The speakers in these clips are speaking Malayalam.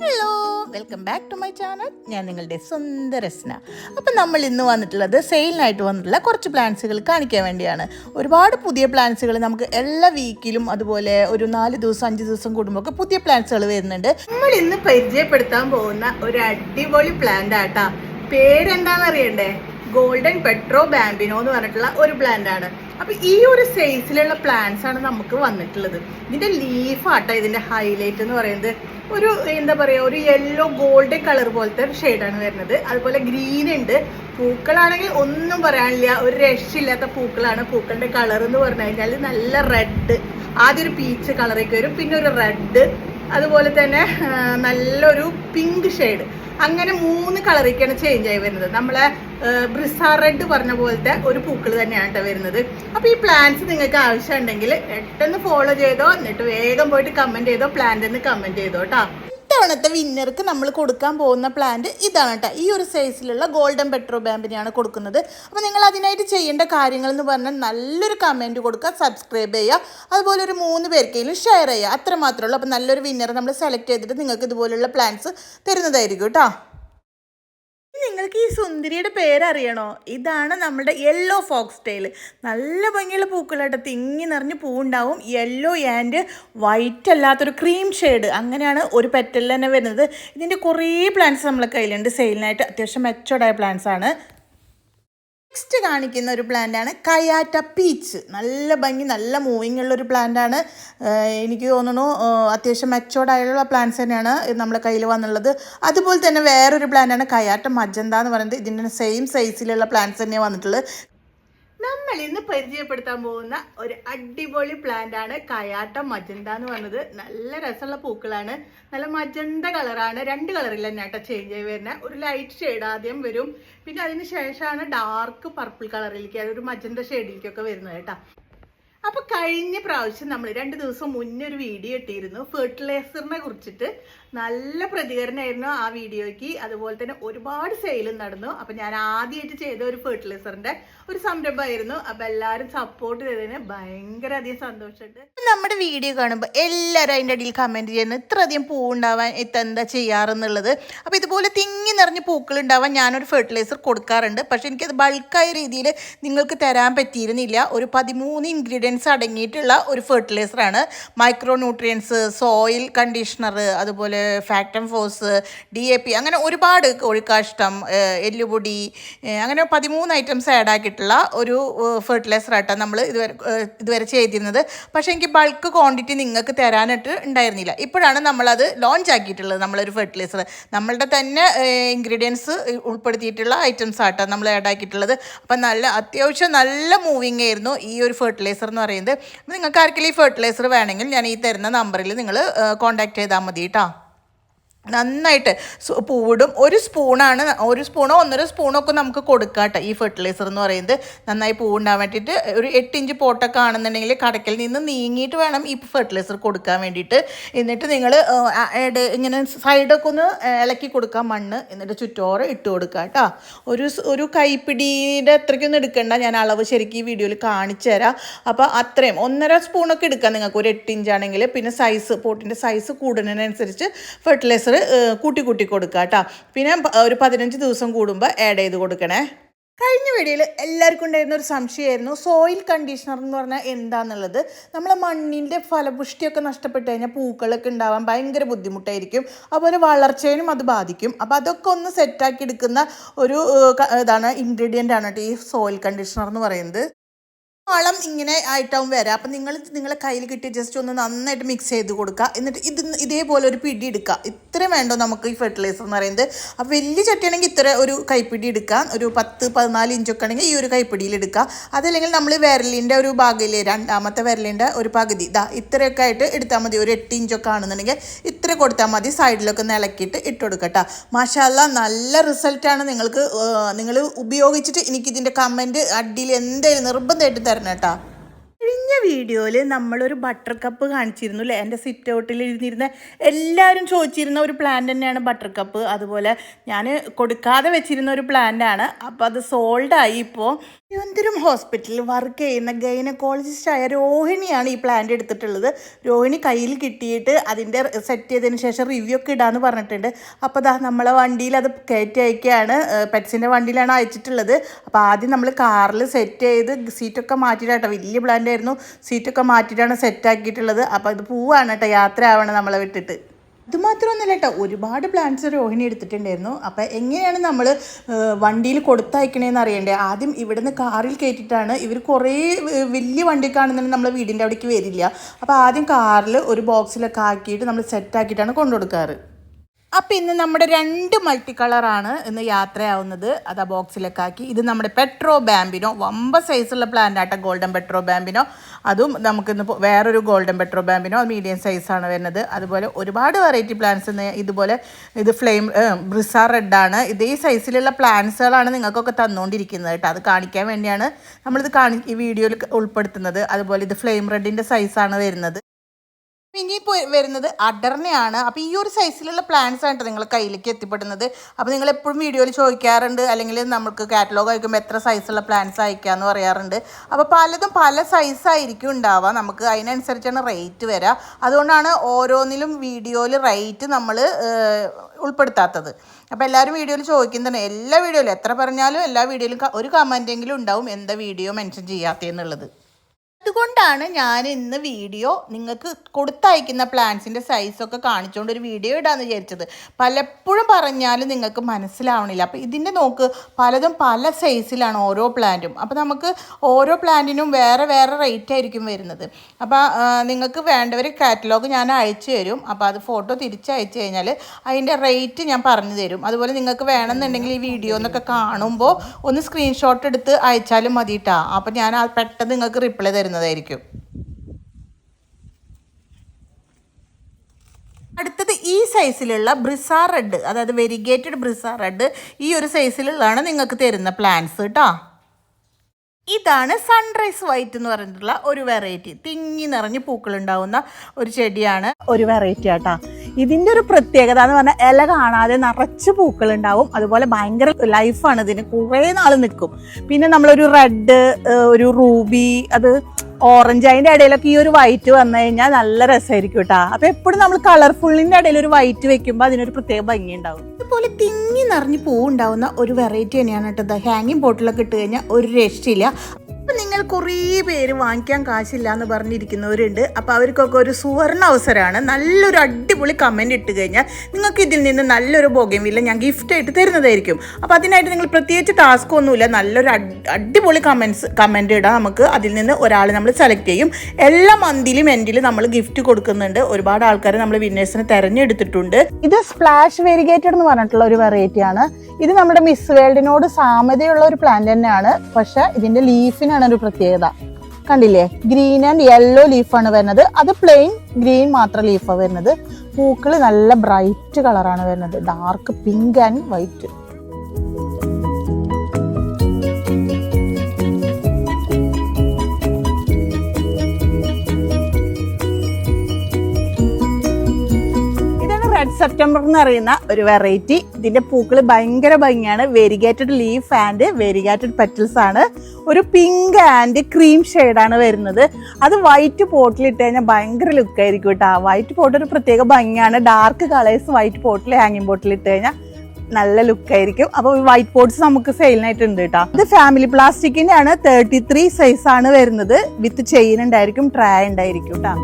Hello welcome back to my channel ഞാൻ നിങ്ങളുടെ സ്വന്തം അപ്പം നമ്മൾ ഇന്ന് വന്നിട്ടുള്ളത് സെയിലിനായിട്ട് വന്നിട്ടുള്ള കുറച്ച് പ്ലാൻസുകൾ കാണിക്കാൻ വേണ്ടിയാണ്. ഒരുപാട് പുതിയ പ്ലാൻസുകൾ നമുക്ക് എല്ലാ വീക്കിലും അതുപോലെ ഒരു നാല് ദിവസം അഞ്ച് ദിവസം കൂടുമ്പോൾ ഒക്കെ പുതിയ പ്ലാൻസുകൾ വരുന്നുണ്ട്. നമ്മൾ ഇന്ന് പരിചയപ്പെടുത്താൻ പോകുന്ന ഒരു അടിപൊളി പ്ലാന്റ് ആട്ടാ. പേരെന്താണെന്ന് അറിയണ്ടേ? ഗോൾഡൻ പെട്രോ ബാമ്പിനോ എന്ന് പറഞ്ഞിട്ടുള്ള ഒരു പ്ലാന്റ് ആണ്. അപ്പൊ ഈ ഒരു സൈസിലുള്ള പ്ലാന്റ്സ് ആണ് നമുക്ക് വന്നിട്ടുള്ളത്. ഇതിന്റെ ലീഫ് ആട്ടോ ഇതിന്റെ ഹൈലൈറ്റ് എന്ന് പറയുന്നത്. ഒരു എന്താ പറയുക ഒരു യെല്ലോ ഗോൾഡൻ കളർ പോലത്തെ ഷെയ്ഡാണ് വരുന്നത്. അതുപോലെ ഗ്രീൻ ഉണ്ട്. പൂക്കളാണെങ്കിൽ ഒന്നും പറയാനില്ല. ഒരു രക്ഷയില്ലാത്ത പൂക്കളാണ്. പൂക്കളുടെ കളർ എന്ന് പറഞ്ഞു കഴിഞ്ഞാൽ നല്ല റെഡ് ആദ്യം ഒരു പീച്ച് കളറേക്ക് വരും. പിന്നെ ഒരു റെഡ് അതുപോലെ തന്നെ നല്ലൊരു പിങ്ക് ഷെയ്ഡ് അങ്ങനെ മൂന്ന് കളറിലേക്കാണ് ചേഞ്ച് ആയി വരുന്നത്. നമ്മളെ ബ്രിസ റെഡ് പറഞ്ഞ പോലത്തെ ഒരു പൂക്കൾ തന്നെയാണ് കേട്ടോ വരുന്നത്. അപ്പോൾ ഈ പ്ലാന്റ്സ് നിങ്ങൾക്ക് ആവശ്യമുണ്ടെങ്കിൽ പെട്ടെന്ന് ഫോളോ ചെയ്തോ എന്നിട്ട് വേഗം പോയിട്ട് കമന്റ് ചെയ്തോ പ്ലാന്റ് എന്ന് കമന്റ് ചെയ്തോ കേട്ടോ ഇത്തവണത്തെ വിന്നർക്ക് നമ്മൾ കൊടുക്കാൻ പോകുന്ന പ്ലാന്റ് ഇതാണ് കേട്ടോ ഈ ഒരു സൈസിലുള്ള ഗോൾഡൻ പെട്രോ ബാമ്പിനെയാണ് കൊടുക്കുന്നത്. അപ്പോൾ നിങ്ങൾ അതിനായിട്ട് ചെയ്യേണ്ട കാര്യങ്ങൾ എന്ന് പറഞ്ഞാൽ നല്ലൊരു കമന്റ് കൊടുക്കുക സബ്സ്ക്രൈബ് ചെയ്യുക. അതുപോലെ ഒരു മൂന്ന് പേർക്കെങ്കിലും ഷെയർ ചെയ്യുക. അത്ര മാത്രമേ ഉള്ളൂ. അപ്പോൾ നല്ലൊരു വിന്നർ നമ്മൾ സെലക്ട് ചെയ്തിട്ട് നിങ്ങൾക്ക് ഇതുപോലുള്ള പ്ലാന്റ്സ് തരുന്നതായിരിക്കും കേട്ടോ നിങ്ങൾക്ക് ഈ സുന്ദരിയുടെ പേരറിയണോ? ഇതാണ് നമ്മുടെ യെല്ലോ ഫോക്സ് ടെയിൽ നല്ല ഭംഗിയുള്ള പൂക്കളായിട്ട് തിങ്ങി നിറഞ്ഞ് പൂവുണ്ടാവും. യെല്ലോ ആൻഡ് വൈറ്റ് അല്ലാത്തൊരു ക്രീം ഷെയ്ഡ് അങ്ങനെയാണ് ഒരു പെറ്റൽ തന്നെ വരുന്നത്. ഇതിന്റെ കുറേ പ്ലാന്റ്സ് നമ്മളെ കയ്യിലുണ്ട്. സെയിലിനായിട്ട് അത്യാവശ്യം മെച്ചോർഡായ പ്ലാന്റ്സ് ആണ്. നെക്സ്റ്റ് കാണിക്കുന്ന ഒരു പ്ലാന്റാണ് കയാറ്റ പീച്ച്. നല്ല ഭംഗി നല്ല മൂവിങ് ഉള്ള ഒരു പ്ലാന്റാണ്. എനിക്ക് തോന്നുന്നു അത്യാവശ്യം മെച്ചോർഡായുള്ള പ്ലാന്റ്സ് തന്നെയാണ് നമ്മുടെ കയ്യിൽ വന്നുള്ളത്. അതുപോലെ തന്നെ വേറൊരു പ്ലാന്റാണ് കയാറ്റ മജന്ത എന്ന് പറയുന്നത്. ഇതിന്റെ സെയിം സൈസിലുള്ള പ്ലാന്റ്സ് തന്നെയാണ് വന്നിട്ടുള്ളത്. നമ്മൾ ഇന്ന് പരിചയപ്പെടുത്താൻ പോകുന്ന ഒരു അടിപൊളി പ്ലാന്റ് ആണ് കയാട്ട മജന്ത എന്ന് പറഞ്ഞത്. നല്ല രസമുള്ള പൂക്കളാണ്. നല്ല മജന്ത കളറാണ് രണ്ട് കളറിൽ തന്നെ ചേഞ്ച് ആയി വരുന്നത് ഒരു ലൈറ്റ് ഷെയ്ഡ് ആദ്യം വരും. പിന്നെ അതിന് ശേഷമാണ് ഡാർക്ക് പർപ്പിൾ കളറിലേക്ക് അതൊരു മജന്ത ഷെയ്ഡിലേക്കൊക്കെ വരുന്നത് കേട്ടോ. അപ്പൊ കഴിഞ്ഞ പ്രാവശ്യം നമ്മൾ രണ്ട് ദിവസം മുന്നേ ഒരു വീഡിയോ ഇട്ടിരുന്നു. ഫെർട്ടിലൈസറിനെ കുറിച്ചിട്ട്. നല്ല പ്രതികരണമായിരുന്നു ആ വീഡിയോയ്ക്ക്. അതുപോലെ തന്നെ ഒരുപാട് സെയിലും നടന്നു. അപ്പൊ ഞാൻ ആദ്യമായിട്ട് ചെയ്ത ഒരു ഫെർട്ടിലൈസറിന്റെ ഒരു സംരംഭമായിരുന്നു. അപ്പൊ എല്ലാവരും സപ്പോർട്ട് ചെയ്തതിന് ഭയങ്കര അധികം സന്തോഷമുണ്ട് നമ്മുടെ വീഡിയോ കാണുമ്പോൾ എല്ലാവരും അതിന്റെ അടിയിൽ കമന്റ് ചെയ്യുന്നു. ഇത്രയധികം പൂ ഉണ്ടാവാൻ എന്താ ചെയ്യാറെന്നുള്ളത്. അപ്പോൾ ഇതുപോലെ തിങ്ങി നിറഞ്ഞ് പൂക്കൾ ഉണ്ടാവാൻ ഞാനൊരു ഫെർട്ടിലൈസർ കൊടുക്കാറുണ്ട്. പക്ഷേ എനിക്കത് ബൾക്കായ രീതിയിൽ നിങ്ങൾക്ക് തരാൻ പറ്റിയിരുന്നില്ല. ഒരു പതിമൂന്ന് ഇൻഗ്രീഡിയൻസ് അടങ്ങിയിട്ടുള്ള ഒരു ഫെർട്ടിലൈസറാണ് മൈക്രോ ന്യൂട്രിയൻസ് സോയിൽ കണ്ടീഷണർ അതുപോലെ Factamfos D A P അങ്ങനെ ഒരുപാട് കോഴിക്കാഷ്ടം എല്ലുപൊടി അങ്ങനെ പതിമൂന്ന് ഐറ്റംസ് ആഡ് ആക്കിയിട്ടുള്ള ഒരു ഫെർട്ടിലൈസർ ആയിട്ടാണ് നമ്മൾ ഇതുവരെ ഇതുവരെ ചെയ്തിരുന്നത്. പക്ഷേ എനിക്ക് ബൾക്ക് ക്വാണ്ടിറ്റി നിങ്ങൾക്ക് തരാനായിട്ട് ഉണ്ടായിരുന്നില്ല. ഇപ്പോഴാണ് നമ്മളത് ലോഞ്ച് ആക്കിയിട്ടുള്ളത് നമ്മളൊരു ഫെർട്ടിലൈസർ നമ്മളുടെ തന്നെ ഇൻഗ്രീഡിയൻസ് ഉൾപ്പെടുത്തിയിട്ടുള്ള ഐറ്റംസ് ആയിട്ടാണ് നമ്മൾ ആഡ് ആക്കിയിട്ടുള്ളത്. അപ്പം നല്ല അത്യാവശ്യം നല്ല മൂവിങ് ആയിരുന്നു ഈ ഒരു ഫെർട്ടിലൈസർ എന്ന് പറയുന്നത്. നിങ്ങൾക്ക് ആർക്കെങ്കിലും ഈ ഫെർട്ടിലൈസർ വേണമെങ്കിൽ ഞാൻ ഈ തരുന്ന നമ്പറിൽ നിങ്ങൾ കോൺടാക്ട് ചെയ്താൽ മതി കേട്ടോ നന്നായിട്ട് പൂവിടും ഒരു സ്പൂണാണ് ഒരു സ്പൂണോ ഒന്നര സ്പൂണോ ഒക്കെ നമുക്ക് കൊടുക്കാം കേട്ടോ ഈ ഫെർട്ടിലൈസർ എന്ന് പറയുന്നത്. നന്നായി പൂവുണ്ടാകാൻ വേണ്ടിയിട്ട് ഒരു എട്ടിഞ്ച് പോട്ടൊക്കെ ആണെന്നുണ്ടെങ്കിൽ കടക്കിൽ നിന്ന് നീങ്ങിയിട്ട് വേണം ഈ ഫെർട്ടിലൈസർ കൊടുക്കാൻ വേണ്ടിയിട്ട്. എന്നിട്ട് നിങ്ങൾ ഇങ്ങനെ സൈഡൊക്കെ ഒന്ന് ഇളക്കി കൊടുക്കാം മണ്ണ്. എന്നിട്ട് ചുറ്റോറ് ഇട്ട് കൊടുക്കുക കേട്ടോ. ഒരു ഒരു കൈപ്പിടിയുടെ അത്രയ്ക്കൊന്നും എടുക്കണ്ട. ഞാൻ അളവ് ശരിക്കും ഈ വീഡിയോയിൽ കാണിച്ചു തരാം. അപ്പോൾ അത്രയും. ഒന്നര സ്പൂണൊക്കെ എടുക്കാം നിങ്ങൾക്ക്. ഒരു എട്ടിഞ്ചാണെങ്കിൽ. പിന്നെ സൈസ് പോട്ടിന്റെ സൈസ് കൂടുന്നതിനനുസരിച്ച് ഫെർട്ടിലൈസർ കൂട്ടി കൂട്ടി കൊടുക്കുക കേട്ടോ പിന്നെ ഒരു പതിനഞ്ച് ദിവസം കൂടുമ്പോൾ ആഡ് ചെയ്ത് കൊടുക്കണേ. കഴിഞ്ഞ വീഡിയോയിൽ എല്ലാവർക്കും ഉണ്ടായിരുന്ന ഒരു സംശയമായിരുന്നു. സോയിൽ കണ്ടീഷണർ എന്ന് പറഞ്ഞാൽ എന്താണെന്നുള്ളത് നമ്മളെ മണ്ണിന്റെ ഫലപുഷ്ടിയൊക്കെ നഷ്ടപ്പെട്ട് കഴിഞ്ഞാൽ പൂക്കളൊക്കെ ഉണ്ടാവാൻ ഭയങ്കര ബുദ്ധിമുട്ടായിരിക്കും. അതുപോലെ വളർച്ചയിനും അത് ബാധിക്കും. അപ്പോൾ അതൊക്കെ ഒന്ന് സെറ്റാക്കി എടുക്കുന്ന ഒരു ഇതാണ് ഇൻഗ്രീഡിയന്റ് ആണ് കേട്ടോ ഈ സോയിൽ കണ്ടീഷണർ എന്ന് പറയുന്നത്. വളം ഇങ്ങനെ ആയിട്ടാവും വരാം. അപ്പം നിങ്ങൾ നിങ്ങളെ കയ്യിൽ കിട്ടി ജസ്റ്റ് ഒന്ന് നന്നായിട്ട് മിക്സ് ചെയ്ത് കൊടുക്കുക എന്നിട്ട് ഇത് ഇതേപോലെ ഒരു പിടി എടുക്കുക ഇത്രയും വേണ്ടോ നമുക്ക് ഈ ഫെർട്ടിലൈസർ എന്ന് പറയുന്നത്? അപ്പോൾ വലിയ ചട്ടിയാണെങ്കിൽ ഇത്ര ഒരു കൈപ്പിടി എടുക്കാം. ഒരു പത്ത് പതിനാല് ഇഞ്ചൊക്കെ ആണെങ്കിൽ ഈ ഒരു കൈപ്പിടിയിൽ എടുക്കുക അതല്ലെങ്കിൽ നമ്മൾ വിരലിന്റെ ഒരു ഭാഗമില്ലേ രണ്ടാമത്തെ വിരലിന്റെ ഒരു പകുതി. ഇതാ ഇത്രയൊക്കെ ആയിട്ട് എടുത്താൽ മതി. ഒരു എട്ട് ഇഞ്ചൊക്കെ ആണെന്നുണ്ടെങ്കിൽ ഇത്ര കൊടുത്താൽ മതി. സൈഡിലൊക്കെ ഒന്ന് ഇളക്കിയിട്ട് ഇട്ട് കൊടുക്കട്ടോ. മാഷാല്ല നല്ല റിസൾട്ടാണ് നിങ്ങൾക്ക് നിങ്ങൾ ഉപയോഗിച്ചിട്ട് എനിക്കിതിന്റെ കമന്റ് അടിയിൽ എന്തായാലും നിർബന്ധമായിട്ട് കേട്ടോ കഴിഞ്ഞ വീഡിയോയിൽ നമ്മളൊരു ബട്ടർ കപ്പ് കാണിച്ചിരുന്നു അല്ലേ എന്റെ സിറ്റ് ഔട്ടിൽ ഇരുന്നിരുന്ന എല്ലാവരും ചോദിച്ചിരുന്ന ഒരു പ്ലാന്റ് തന്നെയാണ് ബട്ടർ കപ്പ് അതുപോലെ ഞാൻ കൊടുക്കാതെ വെച്ചിരുന്ന ഒരു പ്ലാന്റ് ആണ്. അപ്പോൾ അത് സോൾഡായി ഇപ്പോൾ തിരുവനന്തപുരം ഹോസ്പിറ്റലിൽ വർക്ക് ചെയ്യുന്ന ഗൈനക്കോളജിസ്റ്റായ രോഹിണിയാണ് ഈ പ്ലാന്റ് എടുത്തിട്ടുള്ളത്. രോഹിണി കയ്യിൽ കിട്ടിയിട്ട് അതിന്റെ സെറ്റ് ചെയ്തതിന് ശേഷം റിവ്യൂ ഒക്കെ ഇടാന്ന് പറഞ്ഞിട്ടുണ്ട്. അപ്പോൾ ദാ നമ്മളെ വണ്ടിയിൽ അത് കയറ്റി അയക്കുകയാണ്. പെറ്റ്സിന്റെ വണ്ടിയിലാണ് അയച്ചിട്ടുള്ളത്. അപ്പോൾ ആദ്യം നമ്മൾ കാറിൽ സെറ്റ് ചെയ്ത് സീറ്റൊക്കെ മാറ്റിയിട്ടാട്ടോ. വലിയ പ്ലാന്റ് ആയിരുന്നു. സീറ്റൊക്കെ മാറ്റിയിട്ടാണ് സെറ്റാക്കിയിട്ടുള്ളത്. അപ്പോൾ ഇത് പോവാണ് കേട്ടോ യാത്ര ആവണം നമ്മളെ വിട്ടിട്ട്. ഇത് മാത്രമൊന്നുമല്ല കേട്ടോ ഒരുപാട് പ്ലാന്റ്സ് രോഹിണി എടുത്തിട്ടുണ്ടായിരുന്നു. അപ്പോൾ എങ്ങനെയാണ് നമ്മൾ വണ്ടിയിൽ കൊടുത്തയക്കണേന്ന് അറിയണ്ടേ? ആദ്യം ഇവിടുന്ന് കാറിൽ കയറ്റിയിട്ടാണ് ഇവർ കുറേ വലിയ വണ്ടി വണ്ടിക്കാണെന്നുണ്ടെങ്കിൽ നമ്മളെ വീടിന്റെ അവിടേക്ക് വരില്ല. അപ്പോൾ ആദ്യം കാറിൽ ഒരു ബോക്സിലൊക്കെ ആക്കിയിട്ട് നമ്മൾ സെറ്റ് ആക്കിയിട്ടാണ് അപ്പം ഇന്ന് നമ്മുടെ രണ്ട് മൾട്ടി കളറാണ് ഇന്ന് യാത്രയാവുന്നത്. അത് ആ ബോക്സിലൊക്കെ ആക്കി ഇത് നമ്മുടെ പെട്രോ ബാമ്പിനോ വമ്പ സൈസുള്ള പ്ലാന്റ് ആട്ടോ ഗോൾഡൻ പെട്രോ ബാമ്പിനോ. അതും നമുക്കിന്ന് വേറൊരു ഗോൾഡൻ പെട്രോ ബാമ്പിനോ മീഡിയം സൈസാണ് വരുന്നത്. അതുപോലെ ഒരുപാട് വെറൈറ്റി പ്ലാന്റ്സ് ഇതുപോലെ ഇത് ഫ്ലെയിം ബ്രിസ റെഡാണ് ഇതേ സൈസിലുള്ള പ്ലാന്റ്സുകളാണ് നിങ്ങൾക്കൊക്കെ തന്നുകൊണ്ടിരിക്കുന്നത് കേട്ടോ. അത് കാണിക്കാൻ വേണ്ടിയാണ് നമ്മളിത് കാണി ഈ വീഡിയോയിൽ ഉൾപ്പെടുത്തുന്നത്. അതുപോലെ ഇത് ഫ്ലെയിം റെഡിന്റെ സൈസാണ് വരുന്നത്. ഇനിയിപ്പോൾ വരുന്നത് അഡറിനെയാണ് അപ്പോൾ ഈ ഒരു സൈസിലുള്ള പ്ലാന്റ്സ് ആണ് നിങ്ങൾ കയ്യിലേക്ക് എത്തിപ്പെടുന്നത്. അപ്പോൾ നിങ്ങൾ എപ്പോഴും വീഡിയോയിൽ ചോദിക്കാറുണ്ട്. അല്ലെങ്കിൽ നമുക്ക് കാറ്റലോഗ് അയക്കുമ്പോൾ എത്ര സൈസുള്ള പ്ലാന്റ്സ് എന്ന് പറയാറുണ്ട്. അപ്പോൾ പലതും പല സൈസായിരിക്കും ഉണ്ടാവുക. നമുക്ക് അതിനനുസരിച്ചാണ് റേറ്റ് വരിക അതുകൊണ്ടാണ് ഓരോന്നിലും വീഡിയോയിൽ റേറ്റ് നമ്മൾ ഉൾപ്പെടുത്താത്തത്. അപ്പോൾ എല്ലാവരും വീഡിയോയിൽ ചോദിക്കുന്നുണ്ട്. എല്ലാ വീഡിയോയിലും എത്ര പറഞ്ഞാലും എല്ലാ വീഡിയോയിലും ഒരു കമന്റെങ്കിലും ഉണ്ടാവും. എന്താ വീഡിയോ മെൻഷൻ ചെയ്യാത്തതെന്നുള്ളത് അതുകൊണ്ടാണ് ഞാൻ ഇന്ന് വീഡിയോ നിങ്ങൾക്ക് കൊടുത്തയക്കുന്ന പ്ലാന്റ്സിന്റെ സൈസൊക്കെ കാണിച്ചുകൊണ്ട് ഒരു വീഡിയോ ഇടാന്ന് വിചാരിച്ചത്. പലപ്പോഴും പറഞ്ഞാലും നിങ്ങൾക്ക് മനസ്സിലാവണില്ല. അപ്പോൾ ഇതിന്റെ നോക്ക് പലതും പല സൈസിലാണ് ഓരോ പ്ലാന്റും അപ്പോൾ നമുക്ക് ഓരോ പ്ലാന്റിനും വേറെ വേറെ റേറ്റ് ആയിരിക്കും വരുന്നത്. അപ്പോൾ നിങ്ങൾക്ക് വേണ്ടവർ കാറ്റലോഗ് ഞാൻ അയച്ചു തരും. അപ്പോൾ അത് ഫോട്ടോ തിരിച്ചയച്ചു കഴിഞ്ഞാൽ അതിന്റെ റേറ്റ് ഞാൻ പറഞ്ഞു തരും. അതുപോലെ നിങ്ങൾക്ക് വേണമെന്നുണ്ടെങ്കിൽ ഈ വീഡിയോ എന്നൊക്കെ കാണുമ്പോൾ ഒന്ന് സ്ക്രീൻഷോട്ട് എടുത്ത് അയച്ചാലും മതി അപ്പോൾ ഞാൻ പെട്ടെന്ന് നിങ്ങൾക്ക് റിപ്ലൈ തരുന്നതായിരിക്കും അടുത്തത് ഈ സൈസിലുള്ള ബ്രിസാർ റെഡ് അതായത് വെരിഗേറ്റഡ് ബ്രിസാർ റെഡ് ഈ ഒരു സൈസിലുള്ളതാണ് നിങ്ങൾക്ക് തരുന്ന പ്ലാന്റ്സ് കേട്ടോ ഇതാണ് സൺറൈസ് വൈറ്റ് എന്ന് പറഞ്ഞിട്ടുള്ള ഒരു വെറൈറ്റി തിങ്ങി നിറഞ്ഞ് പൂക്കളുണ്ടാവുന്ന ഒരു ചെടിയാണ് ഒരു വെറൈറ്റി ആട്ടാ ഇതിന്റെ ഒരു പ്രത്യേകത എന്ന് പറഞ്ഞാൽ ഇല കാണാതെ നിറച്ച് പൂക്കൾ ഉണ്ടാവും അതുപോലെ ഭയങ്കര ലൈഫാണ് ഇതിന്. കുറേ നാൾ നിൽക്കും പിന്നെ നമ്മളൊരു റെഡ് ഒരു റൂബി അത് ഓറഞ്ച് അതിന്റെ ഇടയിലൊക്കെ ഈ ഒരു വൈറ്റ് വന്നു കഴിഞ്ഞാൽ നല്ല രസമായിരിക്കും കേട്ടോ അപ്പോൾ എപ്പോഴും നമ്മൾ കളർഫുള്ളിന്റെ ഇടയിൽ ഒരു വൈറ്റ് വെക്കുമ്പോൾ അതിനൊരു പ്രത്യേക ഭംഗി ഉണ്ടാവും ഇതുപോലെ തിങ്ങി നിറഞ്ഞ് പൂ ഉണ്ടാവുന്ന ഒരു വെറൈറ്റി തന്നെയാണ് കേട്ടത് ഹാങ്ങിങ് ബോട്ടിലൊക്കെ ഇട്ട് കഴിഞ്ഞാൽ ഒരു രക്ഷയില്ല. നിങ്ങൾ കുറേ പേര് വാങ്ങിക്കാൻ കാശില്ല എന്ന് പറഞ്ഞിരിക്കുന്നവരുണ്ട്. അപ്പോൾ അവർക്കൊക്കെ ഒരു സുവർണ അവസരമാണ്. നല്ലൊരു അടിപൊളി കമന്റ് ഇട്ട് കഴിഞ്ഞാൽ നിങ്ങൾക്ക് ഇതിൽ നിന്ന് നല്ലൊരു ബോഗമില്ല ഞാൻ ഗിഫ്റ്റ് ആയിട്ട് തരുന്നതായിരിക്കും. അപ്പോൾ അതിനായിട്ട് നിങ്ങൾ പ്രത്യേകിച്ച് ടാസ്ക് ഒന്നുമില്ല. നല്ലൊരു അടിപൊളി കമൻസ് കമന്റ് ഇടാം നമുക്ക് അതിൽ നിന്ന് ഒരാൾ നമ്മൾ സെലക്ട് ചെയ്യും. എല്ലാ മന്തിലും എൻഡിലും നമ്മൾ ഗിഫ്റ്റ് കൊടുക്കുന്നുണ്ട്. ഒരുപാട് ആൾക്കാർ നമ്മൾ വിന്നേഴ്സിനെ തെരഞ്ഞെടുത്തിട്ടുണ്ട്. ഇത് സ്പ്ലാഷ് വെരിഗേറ്റഡ് എന്ന് പറഞ്ഞിട്ടുള്ള ഒരു വെറൈറ്റി ആണ്. ഇത് നമ്മുടെ മിസ് വേൾഡിനോട് സാമ്യതയുള്ള ഒരു പ്ലാന്റ് തന്നെയാണ്. പക്ഷേ ഇതിന്റെ ലീഫിനാണ് ഒരു പ്രത്യേകത. കണ്ടില്ലേ? ഗ്രീൻ ആൻഡ് യെല്ലോ ലീഫാണ് വരുന്നത്. അത് പ്ലെയിൻ ഗ്രീൻ മാത്രം ലീഫാണ് വരുന്നത്. പൂക്കൾ നല്ല ബ്രൈറ്റ് കളറാണ് വരുന്നത്. Dark pink and white red September എന്ന് പറയുന്ന ഒരു വെറൈറ്റി ഇതിന്റെ പൂക്കൾ ഭയങ്കര ഭംഗിയാണ്. Variegated leaf and variegated petals ആണ്. ഒരു പിങ്ക് ആൻഡ് ക്രീം ഷെയ്ഡാണ് വരുന്നത്. അത് വൈറ്റ് പോട്ടിൽ ഇട്ട് കഴിഞ്ഞാൽ ഭയങ്കര ലുക്ക് ആയിരിക്കും കേട്ടോ വൈറ്റ് പോട്ട് ഒരു പ്രത്യേക ഭംഗിയാണ്. ഡാർക്ക് കളേഴ്സ് വൈറ്റ് പോട്ടിൽ ഹാങ്ങിങ് പോട്ടിൽ ഇട്ട് കഴിഞ്ഞാൽ നല്ല ലുക്ക് ആയിരിക്കും. അപ്പോൾ വൈറ്റ് പോട്ട്സ് നമുക്ക് സെയിലിനായിട്ടുണ്ട് കേട്ടോ ഇത് ഫാമിലി പ്ലാസ്റ്റിക്കിന്റെ ആണ്. തേർട്ടി ത്രീ സൈസാണ് വരുന്നത്. വിത്ത് ചെയിൻ ഉണ്ടായിരിക്കും ട്രൈ ഉണ്ടായിരിക്കും കേട്ടോ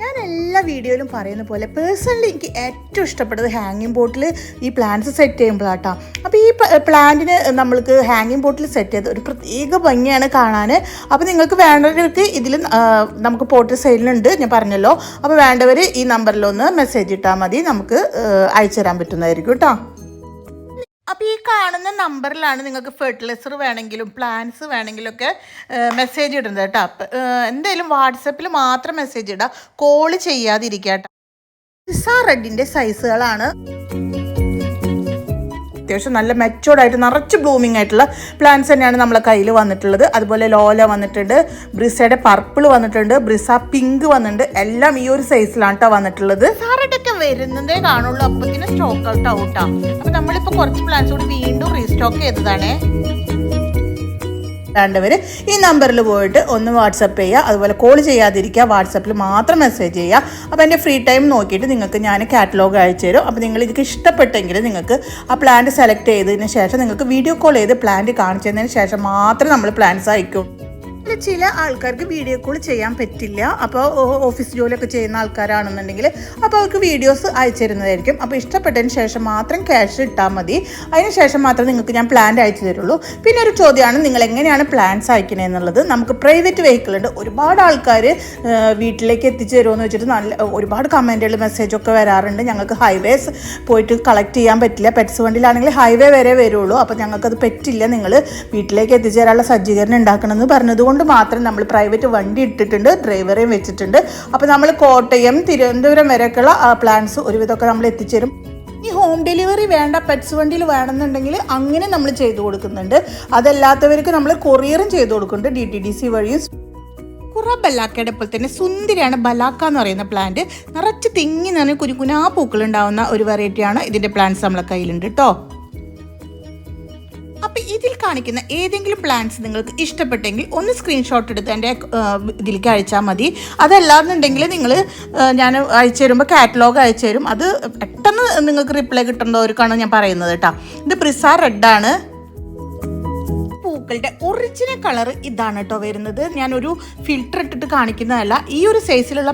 ഞാൻ എല്ലാ വീഡിയോയിലും പറയുന്ന പോലെ പേഴ്സണലി എനിക്ക് ഏറ്റവും ഇഷ്ടപ്പെട്ടത് ഹാങ്ങിങ് ബോട്ടിൽ ഈ പ്ലാന്റ്സ് സെറ്റ് ചെയ്യുമ്പോഴാട്ടോ. അപ്പോൾ ഈ പ്ലാന്റിന് നമ്മൾക്ക് ഹാങ്ങിങ് ബോട്ടിൽ സെറ്റ് ചെയ്ത് ഒരു പ്രത്യേക ഭംഗിയാണ് കാണാൻ. അപ്പോൾ നിങ്ങൾക്ക് വേണ്ടവർക്ക് ഇതിൽ നമുക്ക് പോട്ട് സെയിലുണ്ട് ഞാൻ പറഞ്ഞല്ലോ. അപ്പോൾ വേണ്ടവർ ഈ നമ്പറിലൊന്ന് മെസ്സേജ് ഇട്ടാൽ മതി. നമുക്ക് അയച്ചു തരാൻ പറ്റുന്നതായിരിക്കും കേട്ടോ അപ്പോൾ ഈ കാണുന്ന നമ്പറിലാണ് നിങ്ങൾക്ക് ഫെർട്ടിലൈസർ വേണമെങ്കിലും പ്ലാന്റ്സ് വേണമെങ്കിലും ഒക്കെ മെസ്സേജ് ഇടുന്നത് കേട്ടോ. അപ്പ- എന്തായാലും വാട്സപ്പിൽ മാത്രം മെസ്സേജ് ഇടുക കോൾ ചെയ്യാതിരിക്കുക കേട്ടോ. റെഡിന്റെ സൈസുകളാണ് അത്യാവശ്യം നല്ല മെച്ചോർഡ് ആയിട്ട് നിറച്ച് ബ്ലൂമിംഗ് ആയിട്ടുള്ള പ്ലാന്റ്സ് തന്നെയാണ് നമ്മളെ കയ്യിൽ വന്നിട്ടുള്ളത്. അതുപോലെ ലോല വന്നിട്ടുണ്ട് ബ്രിസയുടെ പർപ്പിൾ വന്നിട്ടുണ്ട് ബ്രിസ പിങ്ക് വന്നിട്ടുണ്ട്. എല്ലാം ഈ ഒരു സൈസിലാണ് കേട്ടോ വന്നിട്ടുള്ളത്. സാറട്ടൊക്കെ വരുന്നതേ കാണുള്ളൂ. അപ്പത്തിന് സ്റ്റോക്ക് ഔട്ട് ഔട്ടാ അപ്പൊ നമ്മളിപ്പോ കുറച്ച് പ്ലാന്റ്സ് കൂടി വീണ്ടും റീസ്റ്റോക്ക് ചെയ്തതാണേ. വേണ്ടവർ ഈ നമ്പറിൽ പോയിട്ട് ഒന്ന് വാട്സപ്പ് ചെയ്യുക അതുപോലെ കോൾ ചെയ്യാതിരിക്കുക വാട്സപ്പിൽ മാത്രം മെസ്സേജ് ചെയ്യുക അപ്പോൾ എന്റെ ഫ്രീ ടൈം നോക്കിയിട്ട് നിങ്ങൾക്ക് ഞാൻ കാറ്റലോഗ് അയച്ചു തരും. അപ്പോൾ നിങ്ങൾ ഇതിക്ക് ഇഷ്ടപ്പെട്ടെങ്കിൽ നിങ്ങൾക്ക് ആ പ്ലാന്റ് സെലക്ട് ചെയ്തതിന് ശേഷം നിങ്ങൾക്ക് വീഡിയോ കോൾ ചെയ്ത് പ്ലാന്റ് കാണിച്ചതിന് ശേഷം മാത്രം നമ്മൾ പ്ലാൻസ് അയക്കും. ചില ആൾക്കാർക്ക് വീഡിയോ കോൾ ചെയ്യാൻ പറ്റില്ല. അപ്പോൾ ഓഫീസ് ജോലിയൊക്കെ ചെയ്യുന്ന ആൾക്കാരാണെന്നുണ്ടെങ്കിൽ അപ്പോൾ അവർക്ക് വീഡിയോസ് അയച്ചു തരുന്നതായിരിക്കും. അപ്പോൾ ഇഷ്ടപ്പെട്ടതിന് ശേഷം മാത്രം ക്യാഷ് ഇട്ടാൽ മതി. അതിന് ശേഷം മാത്രം നിങ്ങൾക്ക് ഞാൻ പ്ലാൻ അയച്ചു തരുള്ളൂ. പിന്നെ ഒരു ചോദ്യമാണ് നിങ്ങൾ എങ്ങനെയാണ് പ്ലാൻസ് അയക്കുന്നത് എന്നുള്ളത്. നമുക്ക് പ്രൈവറ്റ് വെഹിക്കിൾ ഉണ്ട്. ഒരുപാട് ആൾക്കാർ വീട്ടിലേക്ക് എത്തിച്ചു തരുമെന്ന് വെച്ചിട്ട് നല്ല ഒരുപാട് കമന്റുകൾ മെസ്സേജൊക്കെ വരാറുണ്ട്. ഞങ്ങൾക്ക് ഹൈവേസ് പോയിട്ട് കളക്ട് ചെയ്യാൻ പറ്റില്ല. പെറ്റ്സ് വണ്ടിയിലാണെങ്കിൽ ഹൈവേ വരെ വരുള്ളൂ. അപ്പോൾ ഞങ്ങൾക്കത് പറ്റില്ല. നിങ്ങൾ വീട്ടിലേക്ക് എത്തിച്ചു തരാനുള്ള സജ്ജീകരണം ഉണ്ടാക്കണമെന്ന് പറഞ്ഞതുകൊണ്ട് മാത്രം നമ്മൾ പ്രൈവറ്റ് വണ്ടി ഇട്ടിട്ടുണ്ട് ഡ്രൈവറെയും വെച്ചിട്ടുണ്ട്. അപ്പോൾ നമ്മൾ കോട്ടയം തിരുവനന്തപുരം വരെയൊക്കെയുള്ള പ്ലാൻസ് ഒരുവിധമൊക്കെ നമ്മൾ എത്തിച്ചേരും. ഈ ഹോം ഡെലിവറി വേണ്ട പെറ്റ്സ് വണ്ടിയിൽ വേണമെന്നുണ്ടെങ്കിൽ അങ്ങനെ നമ്മൾ ചെയ്തു കൊടുക്കുന്നുണ്ട്. അതല്ലാത്തവർക്ക് നമ്മൾ കൊറിയറും ചെയ്തു കൊടുക്കുന്നുണ്ട് ഡി ടി ഡി സി വഴിയും. കുറ ബലാക്കയുടെ പോലെ തന്നെ സുന്ദരിയാണ് ബലാക്ക എന്ന് പറയുന്ന പ്ലാന്റ് നിറച്ച് തിങ്ങി നിറഞ്ഞ കുരുകുനാ പൂക്കളുണ്ടാവുന്ന ഒരു വെറൈറ്റിയാണ് ഇതിന്റെ പ്ലാന്റ്സ് നമ്മളെ കയ്യിലുണ്ട് കേട്ടോ അപ്പോൾ ഇതിൽ കാണിക്കുന്ന ഏതെങ്കിലും പ്ലാൻസ് നിങ്ങൾക്ക് ഇഷ്ടപ്പെട്ടെങ്കിൽ ഒന്ന് സ്ക്രീൻഷോട്ട് എടുത്ത് എന്റെ ഇതിലേക്ക് അയച്ചാൽ മതി. അതല്ലാന്നുണ്ടെങ്കിൽ നിങ്ങൾ ഞാൻ അയച്ചു തരുമ്പോൾ കാറ്റലോഗ് അയച്ചു തരും. അത് പെട്ടെന്ന് നിങ്ങൾക്ക് റിപ്ലൈ കിട്ടുന്നവർക്കാണ് ഞാൻ പറയുന്നത് കേട്ടോ. ഇത് പ്രിസ റെഡാണ് പൂക്കളുടെ ഒറിജിനൽ കളർ ഇതാണ് കേട്ടോ വരുന്നത്. ഞാനൊരു ഫിൽറ്റർ ഇട്ടിട്ട് കാണിക്കുന്നതല്ല ഈ ഒരു സൈസിലുള്ള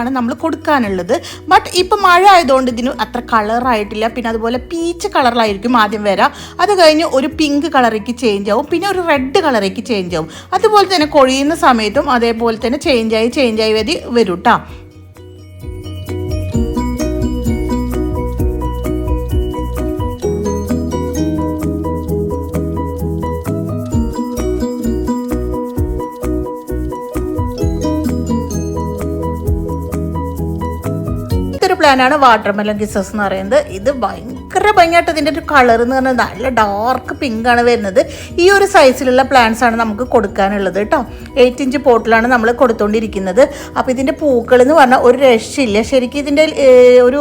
ആണ് നമ്മൾ കൊടുക്കാനുള്ളത്. ബട്ട് ഇപ്പം മഴ ആയതുകൊണ്ട് ഇതിന് അത്ര കളറായിട്ടില്ല പിന്നെ അതുപോലെ പീച്ച് കളറിലായിരിക്കും ആദ്യം വരാം. അത് കഴിഞ്ഞ് ഒരു പിങ്ക് കളറേക്ക് ചേഞ്ച് ആവും. പിന്നെ ഒരു റെഡ് കളറേക്ക് ചേഞ്ച് ആവും. അതുപോലെ തന്നെ കൊഴിയുന്ന സമയത്തും അതേപോലെ തന്നെ ചേഞ്ചായി ചേഞ്ചായി വരി വരും കേട്ടോ ഇതൊരു വാട്ടർമെലൻ കിസസ് എന്ന് പറയുന്നത്. ഇത് ഭയങ്കര ഭംഗിയായിട്ട് ഇതിന്റെ ഒരു കളർ എന്ന് പറഞ്ഞാൽ നല്ല ഡാർക്ക് പിങ്ക് ആണ് വരുന്നത്. ഈ ഒരു സൈസിലുള്ള പ്ലാന്റ്സ് ആണ് നമുക്ക് കൊടുക്കാനുള്ളത് കേട്ടോ എയ്റ്റ് ഇഞ്ച് പോട്ടിലാണ് നമ്മൾ കൊടുത്തുകൊണ്ടിരിക്കുന്നത് അപ്പോൾ ഇതിന്റെ പൂക്കൾ എന്ന് പറഞ്ഞാൽ ഒരു രക്ഷയില്ല. ശരിക്കും ഇതിന്റെ ഒരു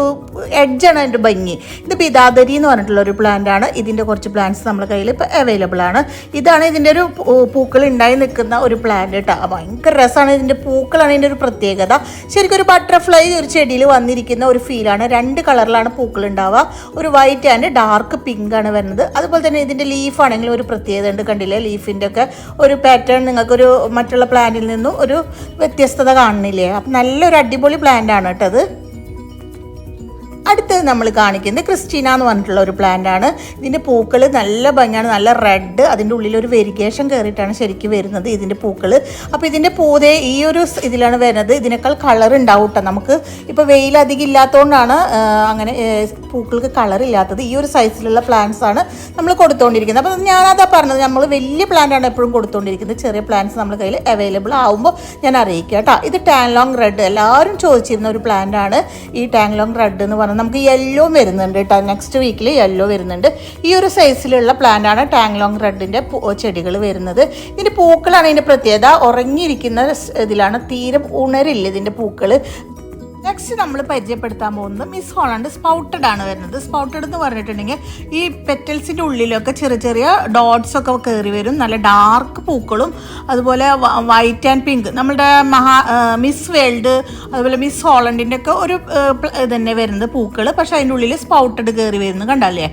എഡ്ജാണ് അതിന്റെ ഭംഗി. ഇത് പിതാദരി എന്ന് പറഞ്ഞിട്ടുള്ള ഒരു പ്ലാന്റ് ആണ്. ഇതിന്റെ കുറച്ച് പ്ലാന്റ്സ് നമ്മുടെ കയ്യിൽ ഇപ്പോൾ അവൈലബിൾ ആണ്. ഇതാണ് ഇതിന്റെ ഒരു പൂക്കൾ ഉണ്ടായി നിൽക്കുന്ന ഒരു പ്ലാന്റ് കേട്ടോ ഭയങ്കര രസമാണ് ഇതിന്റെ പൂക്കളാണ് ഇതിന്റെ ഒരു പ്രത്യേകത. ശരിക്കും ഒരു ബട്ടർഫ്ലൈ ഒരു ചെടിയിൽ വന്നിരിക്കുന്ന ഒരു ഫീലാണ് രണ്ട് കളറിലാണ് പൂക്കൾ ഉണ്ടാവുക ഒരു വൈറ്റ് ആൻഡ് ഡാർക്ക് പിങ്ക് ആണ് വരുന്നത്. അതുപോലെ തന്നെ ഇതിന്റെ ലീഫ് ആണെങ്കിലും ഒരു പ്രത്യേകത ഉണ്ട് കണ്ടില്ലേ? ലീഫിന്റെ ഒക്കെ ഒരു പാറ്റേൺ നിങ്ങൾക്കൊരു മറ്റുള്ള പ്ലാന്റിൽ നിന്നും ഒരു വ്യത്യസ്തത കാണുന്നില്ലേ? അപ്പം നല്ലൊരു അടിപൊളി പ്ലാന്റ് ആണ് കേട്ടോ അത്. അടുത്തത് നമ്മൾ കാണിക്കുന്നത് ക്രിസ്റ്റീന എന്ന് പറഞ്ഞിട്ടുള്ള ഒരു പ്ലാന്റ് ആണ്. ഇതിന്റെ പൂക്കൾ നല്ല ഭംഗിയാണ് നല്ല റെഡ് അതിന്റെ ഉള്ളിൽ ഒരു വെരിഗേഷൻ കയറിയിട്ടാണ് ശരിക്കും വരുന്നത് ഇതിന്റെ പൂക്കൾ. അപ്പോൾ ഇതിന്റെ പൂതേ ഈ ഒരു ഇതിലാണ് വരുന്നത്. ഇതിനേക്കാൾ കളർ ഉണ്ടാവും കേട്ടോ നമുക്ക് ഇപ്പോൾ വെയിൽ അധികം ഇല്ലാത്തതുകൊണ്ടാണ് അങ്ങനെ പൂക്കൾക്ക് കളർ ഇല്ലാത്തത്. ഈ ഒരു സൈസിലുള്ള പ്ലാന്റ്സ് ആണ് നമ്മൾ കൊടുത്തുകൊണ്ടിരിക്കുന്നത് അപ്പോൾ ഞാനതാ പറഞ്ഞത് നമ്മൾ വലിയ പ്ലാന്റ് ആണ് എപ്പോഴും കൊടുത്തുകൊണ്ടിരിക്കുന്നത് ചെറിയ പ്ലാന്റ്സ് നമ്മുടെ കയ്യിൽ അവൈലബിൾ ആവുമ്പോൾ ഞാൻ അറിയിക്കാം കേട്ടോ ഇത് ടാൻലോങ് റെഡ് എല്ലാവരും ചോദിച്ചിരുന്ന ഒരു പ്ലാന്റ് ആണ്. ഈ ടാൻലോങ് റെഡ് എന്ന് പറഞ്ഞാൽ നമുക്ക് യെല്ലോ വരുന്നുണ്ട് കേട്ടോ നെക്സ്റ്റ് വീക്കിൽ യെല്ലോ വരുന്നുണ്ട്. ഈ ഒരു സൈസിലുള്ള പ്ലാന്റ് ആണ് ടാങ്ലോങ് റെഡിന്റെ ചെടികൾ വരുന്നത്. ഇതിന്റെ പൂക്കളാണ് ഇതിന്റെ പ്രത്യേകത. ഉറങ്ങിയിരിക്കുന്ന ഇതിലാണ്. തീരെ ഉണരില്ല ഇതിന്റെ പൂക്കൾ നെക്സ്റ്റ് നമ്മൾ പരിചയപ്പെടുത്താൻ പോകുന്നത് മിസ് ഹോളണ്ട് സ്പൗട്ടഡ് ആണ് വരുന്നത്. സ്പൗട്ടഡ് എന്ന് പറഞ്ഞിട്ടുണ്ടെങ്കിൽ ഈ പെറ്റൽസിന്റെ ഉള്ളിലൊക്കെ ചെറിയ ചെറിയ ഡോട്ട്സ് ഒക്കെ കയറി വരും. നല്ല ഡാർക്ക് പൂക്കളും അതുപോലെ വൈറ്റ് ആൻഡ് പിങ്ക് നമ്മുടെ മഹാ മിസ് വേൾഡ് അതുപോലെ മിസ് ഹോളണ്ടിന്റെ ഒക്കെ ഒരു ഇതന്നെ തന്നെ വരുന്നത് പൂക്കൾ പക്ഷേ അതിന്റെ ഉള്ളിൽ സ്പൗട്ടഡ് കയറി വരുന്നു കണ്ടല്ലേ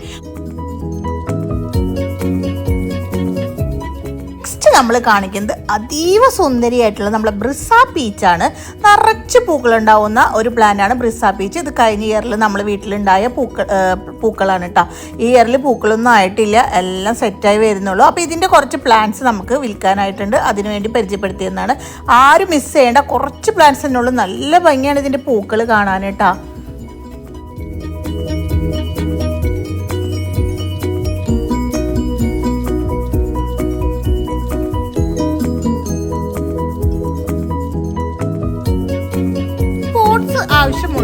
നമ്മൾ കാണിക്കുന്നത് അതീവ സുന്ദരിയായിട്ടുള്ള നമ്മുടെ ബ്രിസ പീച്ചാണ്. നിറച്ച് പൂക്കളുണ്ടാവുന്ന ഒരു പ്ലാന്റാണ് ബ്രിസ പീച്ച്. ഇത് കഴിഞ്ഞ ഇയറിൽ നമ്മൾ വീട്ടിലുണ്ടായ പൂക്കൾ പൂക്കളാണ് കേട്ടോ ഈ ഇയറിൽ പൂക്കളൊന്നും ആയിട്ടില്ല. എല്ലാം സെറ്റായി വരുന്നുള്ളൂ. അപ്പോൾ ഇതിന്റെ കുറച്ച് പ്ലാന്റ്സ് നമുക്ക് വിൽക്കാനായിട്ടുണ്ട്. അതിനുവേണ്ടി പരിചയപ്പെടുത്തിയെന്നാണ്. ആരും മിസ് ചെയ്യേണ്ട കുറച്ച് പ്ലാന്റ്സ് തന്നെയുള്ളൂ നല്ല ഭംഗിയാണ് ഇതിന്റെ പൂക്കൾ കാണാൻ കേട്ടോ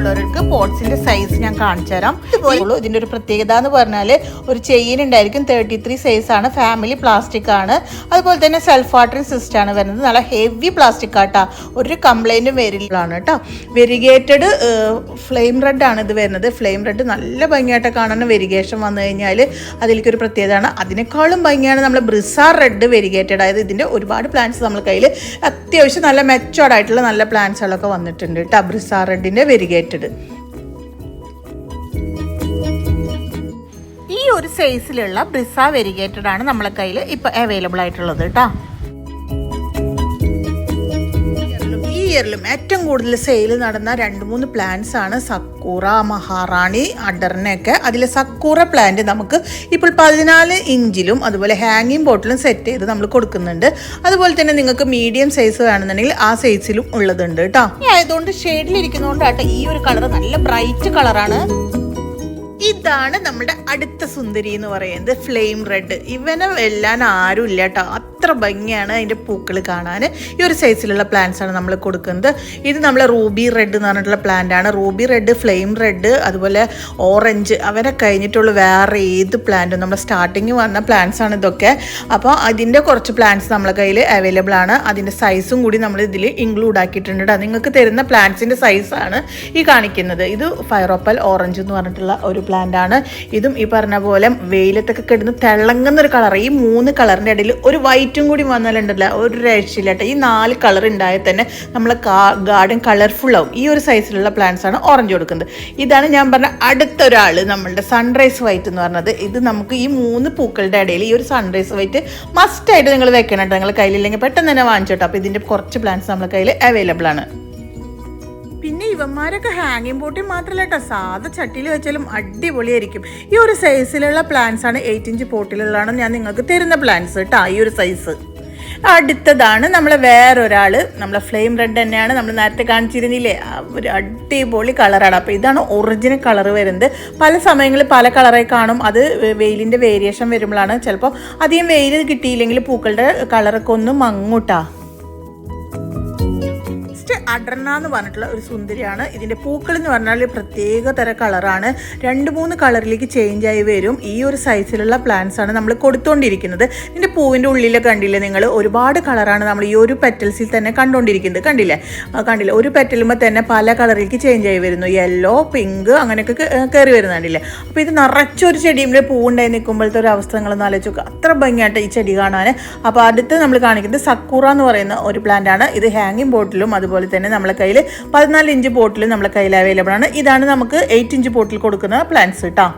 നിങ്ങൾക്ക് പോട്ട്സിന്റെ സൈസ് ഞാൻ കാണിച്ചു തരാം. ഇതുപോലുള്ളൂ ഇതിന്റെ ഒരു പ്രത്യേകത എന്ന് പറഞ്ഞാൽ ഒരു ചെയിൻ ഉണ്ടായിരിക്കും. തേർട്ടി ത്രീ സൈസ് ആണ്. ഫാമിലി പ്ലാസ്റ്റിക് ആണ്. അതുപോലെ തന്നെ സെൽഫ് വാട്ടറിംഗ് സിസ്റ്റം ആണ് വരുന്നത്. നല്ല ഹെവി പ്ലാസ്റ്റിക് ആട്ടാ. ഒരു കംപ്ലൈന്റും വരില്ലാണ് കേട്ടോ. വെരിഗേറ്റഡ് ഫ്ലെയിം റെഡ് ആണ് ഇത് വരുന്നത്. ഫ്ലെയിം റെഡ് നല്ല ഭംഗിയായിട്ട് കാണാൻ വെരിഗേഷൻ വന്നു കഴിഞ്ഞാൽ അതിലേക്ക് ഒരു പ്രത്യേകതയാണ്. അതിനേക്കാളും ഭംഗിയാണ് നമ്മൾ ബ്രിസാർ റെഡ് വെരിഗേറ്റഡ് അതായത് ഇതിന്റെ ഒരുപാട് പ്ലാന്റ്സ് നമ്മൾ കയ്യിൽ അത്യാവശ്യം നല്ല മെച്ചോർഡായിട്ടുള്ള നല്ല പ്ലാന്റ്സുകളൊക്കെ വന്നിട്ടുണ്ട് കേട്ടോ. ബ്രിസാർ റെഡിന്റെ വെരിഗേറ്റഡ് ഈ ഒരു സൈസിലുള്ള ബ്രിസ വെരിഗേറ്റഡ് ആണ് നമ്മളെ കയ്യിൽ ഇപ്പോൾ അവൈലബിൾ ആയിട്ടുള്ളത് കേട്ടോ ഇയറിലും ഏറ്റവും കൂടുതൽ സെയിൽ നടന്ന രണ്ട് മൂന്ന് പ്ലാന്റ്സ് ആണ് സക്കൂറ മഹാറാണി അഡറിനൊക്കെ അതിൽ സക്കൂറ പ്ലാന്റ് നമുക്ക് ഇപ്പോൾ പതിനാല് ഇഞ്ചിലും അതുപോലെ ഹാങ്ങിങ് ബോട്ടിലും സെറ്റ് ചെയ്ത് നമ്മൾ കൊടുക്കുന്നുണ്ട്. അതുപോലെ തന്നെ നിങ്ങൾക്ക് മീഡിയം സൈസ് വേണമെന്നുണ്ടെങ്കിൽ ആ സൈസിലും ഉള്ളതുണ്ട് കേട്ടോ ആയതുകൊണ്ട് ഷെയ്ഡിലിരിക്കുന്നതുകൊണ്ടാട്ടെ ഈ ഒരു കളർ നല്ല ബ്രൈറ്റ് കളറാണ് ഇതാണ് നമ്മുടെ അടുത്ത സുന്ദരി എന്ന് പറയുന്നത് ഫ്ലെയിം റെഡ് ഇവനെ വെല്ലാൻ ആരും ഇല്ല കേട്ടോ. അത്ര ഭംഗിയാണ് അതിന്റെ പൂക്കൾ കാണാൻ. ഈ ഒരു സൈസിലുള്ള പ്ലാന്റ്സ് ആണ് നമ്മൾ കൊടുക്കുന്നത്. ഇത് നമ്മൾ റൂബി റെഡ് എന്ന് പറഞ്ഞിട്ടുള്ള പ്ലാന്റ് ആണ്. റൂബി റെഡ് ഫ്ലെയിം റെഡ് അതുപോലെ ഓറഞ്ച് അവരെ കഴിഞ്ഞിട്ടുള്ള വേറെ ഏത് പ്ലാന്റും നമ്മൾ സ്റ്റാർട്ടിങ് വന്ന പ്ലാന്റ്സ് ആണ് ഇതൊക്കെ. അപ്പോൾ അതിന്റെ കുറച്ച് പ്ലാന്റ്സ് നമ്മളെ കയ്യിൽ അവൈലബിൾ ആണ്. അതിന്റെ സൈസും കൂടി നമ്മൾ ഇതിൽ ഇൻക്ലൂഡ് ആക്കിയിട്ടുണ്ട് നിങ്ങൾക്ക് തരുന്ന പ്ലാന്റ്സിന്റെ സൈസാണ് ഈ കാണിക്കുന്നത്. ഇത് ഫയറോപ്പൽ ഓറഞ്ച് എന്ന് പറഞ്ഞിട്ടുള്ള ഒരു പ്ലാന്റ് ആണ്. ഇതും ഈ പറഞ്ഞ പോലെ വെയിലത്തൊക്കെ കിടന്ന് തിളങ്ങുന്ന ഒരു കളർ ഈ മൂന്ന് കളറിന്റെ ഇടയിൽ ഒരു വൈറ്റും കൂടി വന്നാലുണ്ടല്ലോ ഒരു രക്ഷയില്ല ഈ നാല് കളർ ഉണ്ടായാൽ തന്നെ നമ്മളെ ഗാർഡൻ കളർഫുൾ ആവും. ഈ ഒരു സൈസിലുള്ള പ്ലാന്റ്സ് ആണ് ഓറഞ്ച് കൊടുക്കുന്നത്. ഇതാണ് ഞാൻ പറഞ്ഞ അടുത്തൊരാൾ നമ്മളുടെ സൺറൈസ് വൈറ്റ് എന്ന് പറഞ്ഞത്. ഇത് നമുക്ക് ഈ മൂന്ന് പൂക്കളുടെ ഇടയിൽ ഈ ഒരു സൺറൈസ് വൈറ്റ് മസ്റ്റായിട്ട് നിങ്ങൾ വെക്കണം കേട്ടോ. നിങ്ങൾ കയ്യിലില്ലെങ്കിൽ പെട്ടെന്ന് തന്നെ വാങ്ങിച്ചോട്ടോ അപ്പോൾ ഇതിന്റെ കുറച്ച് പ്ലാന്റ്സ് നമ്മളെ കയ്യിൽ അവൈലബിൾ ആണ്. പിന്നെ ഇവന്മാരൊക്കെ ഹാങ്ങിങ് ബോട്ടിൽ മാത്രമല്ല കേട്ടോ സാധാ ചട്ടിയിൽ വെച്ചാലും അടിപൊളിയായിരിക്കും. ഈ ഒരു സൈസിലുള്ള പ്ലാന്റ്സ് ആണ് എയ്റ്റ് ഇഞ്ച് പോട്ടിലുള്ളതാണ് ഞാൻ നിങ്ങൾക്ക് തരുന്ന പ്ലാന്റ്സ് കേട്ടോ ഈ ഒരു സൈസ് അടുത്തതാണ് നമ്മളെ വേറൊരാൾ. നമ്മളെ ഫ്ലെയിം റെഡ് തന്നെയാണ് നമ്മൾ നേരത്തെ കാണിച്ചിരുന്നില്ലേ. ഒരു അടിപൊളി കളറാണ് അപ്പോൾ ഇതാണ് ഒറിജിനൽ കളർ വരുന്നത്. പല സമയങ്ങളിൽ പല കളറായി കാണും. അത് വെയിലിന്റെ വേരിയേഷൻ വരുമ്പോഴാണ്. ചിലപ്പോൾ അധികം വെയിൽ കിട്ടിയില്ലെങ്കിൽ പൂക്കളുടെ കളറൊക്കെ ഒന്ന് മങ്ങൂട്ടാ. അഡർണ എന്ന് പറഞ്ഞിട്ടുള്ള ഒരു സുന്ദരിയാണ്. ഇതിന്റെ പൂക്കൾ എന്ന് പറഞ്ഞാൽ പ്രത്യേക തര കളറാണ്. രണ്ട് മൂന്ന് കളറിലേക്ക് ചേഞ്ച് ആയി വരും. ഈ ഒരു സൈസിലുള്ള പ്ലാന്റ്സ് ആണ് നമ്മൾ കൊടുത്തുകൊണ്ടിരിക്കുന്നത് ഇതിന്റെ പൂവിന്റെ ഉള്ളിലെ കണ്ടില്ലേ നിങ്ങൾ? ഒരുപാട് കളറാണ് നമ്മൾ ഈ ഒരു പെറ്റൽസിൽ തന്നെ കണ്ടുകൊണ്ടിരിക്കുന്നത് കണ്ടില്ലേ? കണ്ടില്ലേ? ഒരു പെറ്റലുമ്പോൾ തന്നെ പല കളറിലേക്ക് ചേഞ്ച് ആയി വരുന്നു. യെല്ലോ പിങ്ക് അങ്ങനെയൊക്കെ കയറി വരുന്നുണ്ടല്ലേ അപ്പോൾ ഇത് നിറച്ചൊരു ചെടിയുടെ പൂവുണ്ടായി നിൽക്കുമ്പോഴത്തെ ഒരു അവസ്ഥ നിങ്ങളൊന്ന് ആലോചിച്ച് നോക്കുക അത്ര ഭംഗിയായിട്ട് ഈ ചെടി കാണാൻ. അപ്പോൾ അടുത്ത് നമ്മൾ കാണിക്കുന്നത് സക്കൂറ എന്ന് പറയുന്ന ഒരു പ്ലാന്റ് ആണ്. ഇത് ഹാങ്ങിങ് ബോട്ടിലും അതുപോലെ തന്നെ നമ്മളെ കയ്യിൽ പതിനാല് ഇഞ്ച് ബോട്ടിൽ നമ്മളെ കയ്യിൽ അവൈലബിൾ ആണ്. ഇതാണ് നമുക്ക് എയ്റ്റ് ഇഞ്ച് ബോട്ടിൽ കൊടുക്കുന്ന പ്ലാന്റ്സ് കേട്ടോ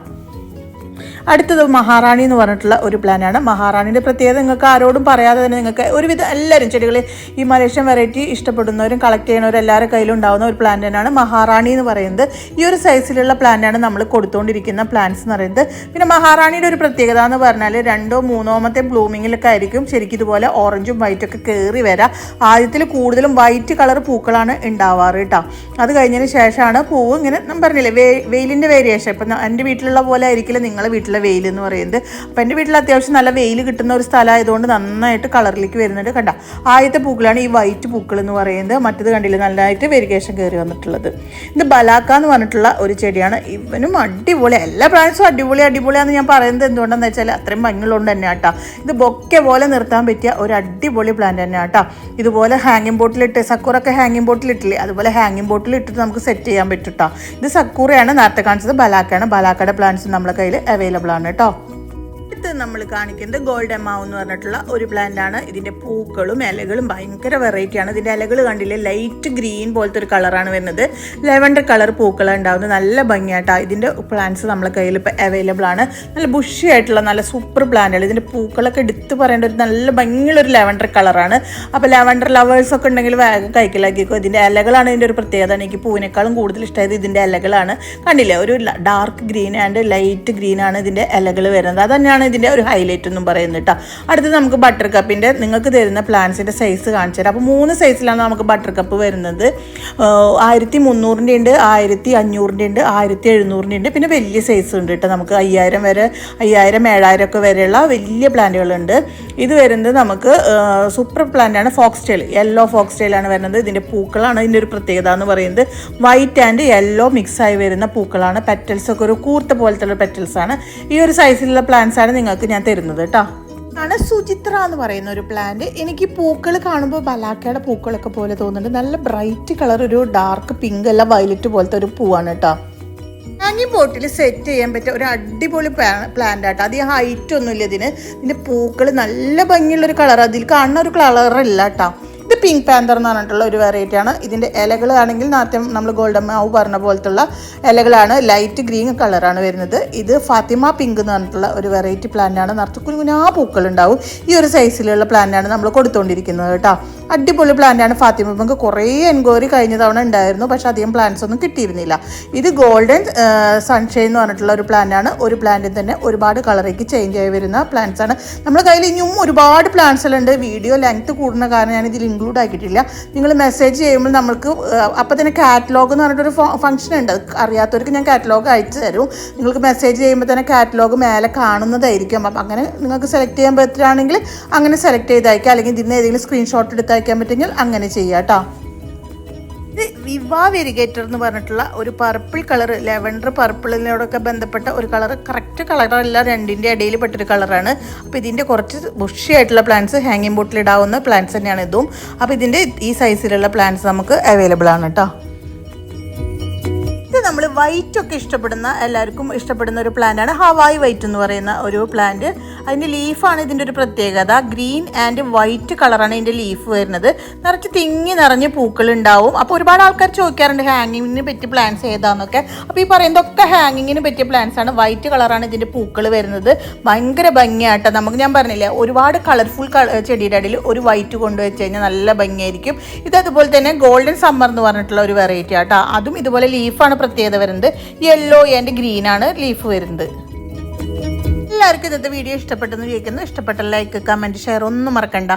അടുത്തത് മഹാറാണി എന്ന് പറഞ്ഞിട്ടുള്ള ഒരു പ്ലാനാണ് മഹാറാണിയുടെ പ്രത്യേകത നിങ്ങൾക്ക് ആരോടും പറയാതെ തന്നെ നിങ്ങൾക്ക് ഒരുവിധം എല്ലാവരും ചെടികൾ ഈ മലേഷ്യൻ വെറൈറ്റി ഇഷ്ടപ്പെടുന്നവരും കളക്ട് ചെയ്യുന്നവരും എല്ലാവരുടെ കയ്യിലും ഉണ്ടാകുന്ന ഒരു പ്ലാന്റ് തന്നെയാണ് മഹാറാണി എന്ന് പറയുന്നത്. ഈ ഒരു സൈസിലുള്ള പ്ലാന്റാണ് നമ്മൾ കൊടുത്തുകൊണ്ടിരിക്കുന്ന പ്ലാന്റ്സ് എന്ന് പറയുന്നത്. പിന്നെ മഹാറാണിയുടെ ഒരു പ്രത്യേകത എന്ന് പറഞ്ഞാൽ രണ്ടോ മൂന്നോമത്തെ ബ്ലൂമിങ്ങിലൊക്കെ ആയിരിക്കും. ശരിക്കും ഇതുപോലെ ഓറഞ്ചും വൈറ്റും ഒക്കെ കയറി വരാം. ആദ്യത്തിൽ കൂടുതലും വൈറ്റ് കളർ പൂക്കളാണ് ഉണ്ടാവാറ് കേട്ടോ അത് കഴിഞ്ഞതിന് ശേഷമാണ് പൂവ് ഇങ്ങനെ പറഞ്ഞില്ലേ വെയിലിന്റെ വേരിയേഷൻ ഇപ്പം എന്റെ വീട്ടിലുള്ള പോലെ ആയിരിക്കില്ല നിങ്ങളുടെ വീട്ടിലെ വെയിൽ എന്ന് പറയുന്നത്. അപ്പം എന്റെ വീട്ടിൽ അത്യാവശ്യം നല്ല വെയിൽ കിട്ടുന്ന ഒരു സ്ഥലമായതുകൊണ്ട് നന്നായിട്ട് കളറിലേക്ക് വരുന്നുണ്ട് കണ്ട. ആദ്യത്തെ പൂക്കളാണ് ഈ വൈറ്റ് പൂക്കൾ എന്ന് പറയുന്നത്. മറ്റത് കണ്ടില്ല? നല്ലതായിട്ട് വെരിഗേഷൻ കയറി വന്നിട്ടുള്ളത്. ഇത് ബലാക്ക എന്ന് പറഞ്ഞിട്ടുള്ള ഒരു ചെടിയാണ്. ഇവനും അടിപൊളി. എല്ലാ പ്രാവശ്യവും അടിപൊളി അടിപൊളിയാണെന്ന് ഞാൻ പറയുന്നത് എന്തുകൊണ്ടെന്ന് വെച്ചാൽ അത്രയും ഭംഗിയുള്ളതുകൊണ്ട് തന്നെ ആട്ടാ ഇത് ബൊക്കെ പോലെ നിർത്താൻ പറ്റിയ ഒരു അടിപൊളി പ്ലാന്റ് തന്നെ ആട്ടാ ഇതുപോലെ ഹാങ്ങിങ് ബോട്ടിലിട്ട് സക്കൂറൊക്കെ ഹാങ്ങിങ് ബോട്ടിലിട്ടില്ലേ അതുപോലെ ഹാങ്ങിങ് ബോട്ടിൽ ഇട്ടിട്ട് നമുക്ക് സെറ്റ് ചെയ്യാൻ പറ്റും ഇത് സക്കൂറയാണ് നേരത്തെ കാണിച്ചത്. ബലാക്കയാണ്. ബലാക്കയുടെ പ്ലാന്റ്സ് നമ്മുടെ കയ്യിൽ അവൈലബിൾ ആണ് കേട്ടോ. അടുത്ത് നമ്മൾ കാണിക്കുന്നത് ഗോൾഡ് എമാവ് എന്ന് പറഞ്ഞിട്ടുള്ള ഒരു പ്ലാന്റ് ആണ്. ഇതിന്റെ പൂക്കളും ഇലകളും ഭയങ്കര വെറൈറ്റിയാണ് ഇതിന്റെ ഇലകൾ കണ്ടില്ലേ? ലൈറ്റ് ഗ്രീൻ പോലത്തെ ഒരു കളറാണ് വരുന്നത്. ലെവൻഡർ കളർ പൂക്കൾ ഉണ്ടാവുന്നത്. നല്ല ഭംഗിയായിട്ടാണ് ഇതിന്റെ പ്ലാന്റ്സ് നമ്മളെ കയ്യിൽ ഇപ്പോൾ അവൈലബിൾ ആണ്. നല്ല ബുഷി ആയിട്ടുള്ള നല്ല സൂപ്പർ പ്ലാന്റുകൾ ഇതിന്റെ പൂക്കളൊക്കെ എടുത്ത് പറയേണ്ട ഒരു നല്ല ഭംഗിയുള്ള ഒരു ലെവൻഡർ കളറാണ് അപ്പോൾ ലെവൻഡർ ലവേഴ്സ് ഒക്കെ ഉണ്ടെങ്കിൽ വേഗം കൈക്കലാക്കിക്കോ ഇതിന്റെ ഇലകളാണ് ഇതിന്റെ ഒരു പ്രത്യേകത. എനിക്ക് പൂവിനേക്കാളും കൂടുതൽ ഇഷ്ടമായത് ഇതിന്റെ ഇലകളാണ്. കണ്ടില്ലേ? ഒരു dark green and light green ആണ് ഇതിന്റെ ഇലകൾ വരുന്നത്. അത് തന്നെയാണ് ഇതിന്റെ ഒരു ഹൈലൈറ്റ് എന്നും പറയുന്നത് കേട്ടോ. അടുത്തത് നമുക്ക് ബട്ടർ കപ്പിന്റെ നിങ്ങൾക്ക് തരുന്ന പ്ലാന്റ്സിന്റെ സൈസ് കാണിച്ചു തരാം. അപ്പോൾ മൂന്ന് സൈസിലാണ് നമുക്ക് ബട്ടർ കപ്പ് വരുന്നത്. ആയിരത്തി മുന്നൂറിന്റെ ഉണ്ട് ആയിരത്തി അഞ്ഞൂറിന്റെ ഉണ്ട് ആയിരത്തി എഴുന്നൂറിന്റെ ഉണ്ട്. പിന്നെ വലിയ സൈസ് ഉണ്ട് കേട്ടോ നമുക്ക്. അയ്യായിരം വരെ അയ്യായിരം ഏഴായിരം ഒക്കെ വരെയുള്ള വലിയ പ്ലാന്റുകളുണ്ട്. ഇത് വരുന്നത് നമുക്ക് സൂപ്പർ പ്ലാന്റാണ് ഫോക്സ് ടെയിൽ യെല്ലോ ഫോക്സ് ടെയിലാണ് വരുന്നത്. ഇതിന്റെ പൂക്കളാണ് ഇതിന്റെ ഒരു പ്രത്യേകത എന്ന് പറയുന്നത്. വൈറ്റ് ആൻഡ് യെല്ലോ മിക്സ് ആയി വരുന്ന പൂക്കളാണ്. പെറ്റൽസ് ഒക്കെ ഒരു കൂർത്ത പോലത്തെ പെറ്റൽസ് ആണ്. ഈ ഒരു സൈസിലുള്ള പ്ലാന്റ്സ് ആണ് നിങ്ങൾക്ക് ഞാൻ തരുന്നത് കേട്ടോ ാണ് സുചിത്ര എന്ന് പറയുന്ന ഒരു പ്ലാന്റ് എനിക്ക് പൂക്കൾ കാണുമ്പോൾ ബലാക്കയുടെ പൂക്കളൊക്കെ പോലെ തോന്നുന്നുണ്ട്. നല്ല ബ്രൈറ്റ് കളർ ഒരു ഡാർക്ക് പിങ്ക് അല്ല വയലറ്റ് പോലത്തെ ഒരു പൂവാണ് കേട്ടോ ഹാങ്ങിങ് ബോട്ടിൽ സെറ്റ് ചെയ്യാൻ പറ്റിയ ഒരു അടിപൊളി പ്ലാന്റ് ആട്ടോ. അധികം ഹൈറ്റ് ഒന്നുമില്ല ഇതിന്. ഇതിന്റെ പൂക്കൾ നല്ല ഭംഗിയുള്ളൊരു കളർ അതിൽ കാണുന്ന ഒരു കളറല്ല കേട്ടോ പിങ്ക് പാന്തർ എന്ന് പറഞ്ഞിട്ടുള്ള ഒരു വെറൈറ്റി ആണ്. ഇതിന്റെ ഇലകൾ ആണെങ്കിൽ നേരത്തെ നമ്മൾ ഗോൾഡൻ മാവ് പറഞ്ഞ പോലത്തുള്ള ഇലകളാണ്. ലൈറ്റ് ഗ്രീൻ കളറാണ് വരുന്നത്. ഇത് ഫാത്തിമ പിങ്ക് എന്ന് പറഞ്ഞിട്ടുള്ള ഒരു വെറൈറ്റി പ്ലാന്റ് ആണ്. നിറച്ച് കുഞ്ഞുകുഞ്ഞാ പൂക്കൾ ഉണ്ടാവും. ഈ ഒരു സൈസിലുള്ള പ്ലാന്റ് ആണ് നമ്മൾ കൊടുത്തുകൊണ്ടിരിക്കുന്നത് കേട്ടോ. അടിപൊളി പ്ലാന്റ് ആണ് ഫാത്തിമ പിങ്ക്. കുറേ എൻക്വയറി കഴിഞ്ഞ തവണ ഉണ്ടായിരുന്നു. പക്ഷേ അധികം പ്ലാന്റ്സ് ഒന്നും കിട്ടിയിരുന്നില്ല. ഇത് ഗോൾഡൻ സൺഷെയ്ൻ എന്ന് പറഞ്ഞിട്ടുള്ള ഒരു പ്ലാന്റ് ആണ്. ഒരു പ്ലാന്റിൽ തന്നെ ഒരുപാട് കളറേക്ക് ചേഞ്ച് ആയി വരുന്ന പ്ലാന്റ്സ് ആണ്. നമ്മുടെ കയ്യിൽ ഇനിയും ഒരുപാട് പ്ലാന്റ്സ് ഉണ്ട് വീഡിയോ ലെങ്ത് കൂടുന്ന കാരണം ഞാൻ ഇതിൽ ഇൻക്ലൂഡ് ആക്കിയിട്ടില്ല നിങ്ങൾ മെസ്സേജ് ചെയ്യുമ്പോൾ നമ്മൾക്ക് അപ്പം തന്നെ കാറ്റലോഗ് എന്ന് പറഞ്ഞിട്ടൊരു ഫംഗ്ഷൻ ഉണ്ട്. അറിയാത്തവർക്ക് ഞാൻ കാറ്റലോഗ് അയച്ചു തരും. നിങ്ങൾക്ക് മെസ്സേജ് ചെയ്യുമ്പോൾ തന്നെ കാറ്റലോഗ് മേലെ കാണുന്നതായിരിക്കും. അപ്പം അങ്ങനെ നിങ്ങൾക്ക് സെലക്ട് ചെയ്യാൻ പറ്റുകയാണെങ്കിൽ അങ്ങനെ സെലക്ട് ചെയ്തയക്കാം. അല്ലെങ്കിൽ ഇതിന് ഏതെങ്കിലും സ്ക്രീൻഷോട്ട് എടുത്ത് അയക്കാൻ പറ്റുമെങ്കിൽ അങ്ങനെ ചെയ്യാം കേട്ടോ വിവാ വെരിഗേറ്റർ എന്ന് പറഞ്ഞിട്ടുള്ള ഒരു പർപ്പിൾ കളർ ലെവൻഡർ പർപ്പിളിനോടൊക്കെ ബന്ധപ്പെട്ട ഒരു കളർ കറക്റ്റ് കളറല്ല രണ്ടിന്റെ ഇടയിൽ പെട്ടൊരു കളറാണ് അപ്പോൾ ഇതിന്റെ കുറച്ച് ബുഷിയായിട്ടുള്ള പ്ലാന്റ്സ് ഹാങ്ങിങ് ബോട്ടിൽ ഇടാവുന്ന പ്ലാന്റ്സ് തന്നെയാണ് ഇതും. അപ്പോൾ ഇതിന്റെ ഈ സൈസിലുള്ള പ്ലാന്റ്സ് നമുക്ക് അവൈലബിൾ ആണ് കേട്ടോ ഇത് നമ്മൾ വൈറ്റ് ഒക്കെ ഇഷ്ടപ്പെടുന്ന എല്ലാവർക്കും ഇഷ്ടപ്പെടുന്ന ഒരു പ്ലാന്റ് ആണ് ഹവായി വൈറ്റ് എന്ന് പറയുന്ന ഒരു പ്ലാന്റ് അതിന്റെ ലീഫാണ് ഇതിന്റെ ഒരു പ്രത്യേകത. ഗ്രീൻ ആൻഡ് വൈറ്റ് കളറാണ് ഇതിന്റെ ലീഫ് വരുന്നത്. നിറച്ച് തിങ്ങി നിറഞ്ഞ് പൂക്കൾ ഉണ്ടാവും. അപ്പോൾ ഒരുപാട് ആൾക്കാർ ചോദിക്കാറുണ്ട് ഹാങ്ങിങ്ങിന് പറ്റിയ പ്ലാന്റ്സ് ഏതാന്നൊക്കെ? അപ്പോൾ ഈ പറയുന്നതൊക്കെ ഹാങ്ങിങ്ങിന് പറ്റിയ പ്ലാന്റ്സ് ആണ്. വൈറ്റ് കളറാണ് ഇതിന്റെ പൂക്കൾ വരുന്നത്. ഭയങ്കര ഭംഗിയായിട്ട് നമുക്ക് ഞാൻ പറഞ്ഞില്ലേ ഒരുപാട് കളർഫുൾ ചെടിയുടെ ഇടയിൽ ഒരു വൈറ്റ് കൊണ്ടുവച്ച് കഴിഞ്ഞാൽ നല്ല ഭംഗിയായിരിക്കും. ഇത് അതുപോലെ തന്നെ ഗോൾഡൻ സമ്മർ എന്ന് പറഞ്ഞിട്ടുള്ള ഒരു വെറൈറ്റി ആട്ടോ. അതും ഇതുപോലെ ലീഫാണ് പ്രത്യേകത വരുന്നത് യെല്ലോ ആൻഡ് ആണ് ലീഫ് വരുന്നത്. എല്ലാവർക്കും ഇന്നത്തെ വീഡിയോ ഇഷ്ടപ്പെട്ടെന്ന് ചോദിക്കുന്നു ഇഷ്ടപ്പെട്ട ലൈക്ക് കമന്റ് ഷെയർ ഒന്നും മറക്കണ്ട.